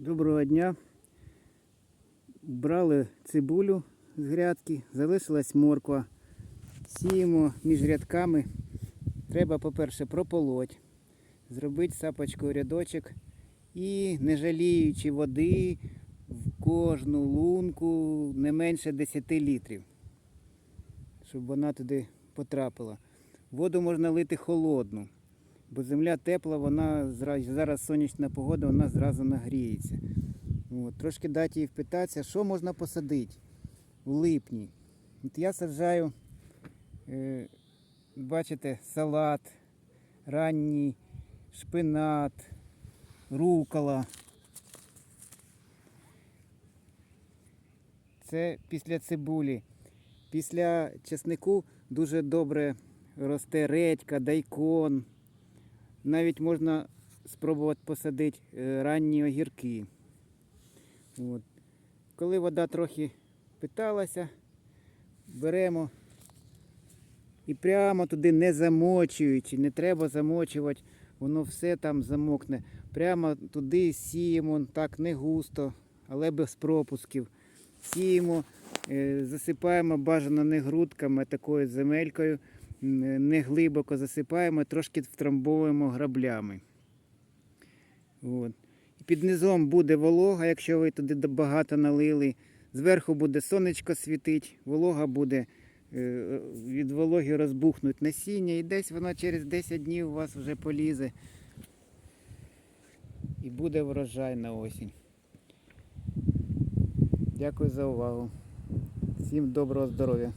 Доброго дня. Брали цибулю з грядки, залишилась морква. Сіємо між рядками. Треба, по-перше, прополоть, зробити сапочкою рядочок і, не жаліючи води, в кожну лунку не менше 10 літрів, щоб вона туди потрапила. Воду можна лити холодну, бо земля тепла, вона зараз сонячна погода, вона зразу нагріється. От, трошки дати їй впитатися, що можна посадити в липні. От я саджаю, е, бачите, салат, ранній, шпинат, рукола. Це після цибулі. Після чеснику дуже добре росте редька, дайкон. Навіть можна спробувати посадити е, ранні огірки. От. Коли вода трохи питалася, беремо і прямо туди не замочуючи, не треба замочувати, воно все там замокне. Прямо туди сіємо, так не густо, але без пропусків. Сіємо, е, засипаємо бажано не грудками, а такою земелькою, не глибоко засипаємо, трошки втрамбовуємо граблями. От. Під низом буде волога, якщо ви туди багато налили. Зверху буде сонечко світить, волога буде е, від вологи розбухнуть насіння, і десь воно через 10 днів у вас вже полізе. І буде врожай на осінь. Дякую за увагу. Всім доброго здоров'я.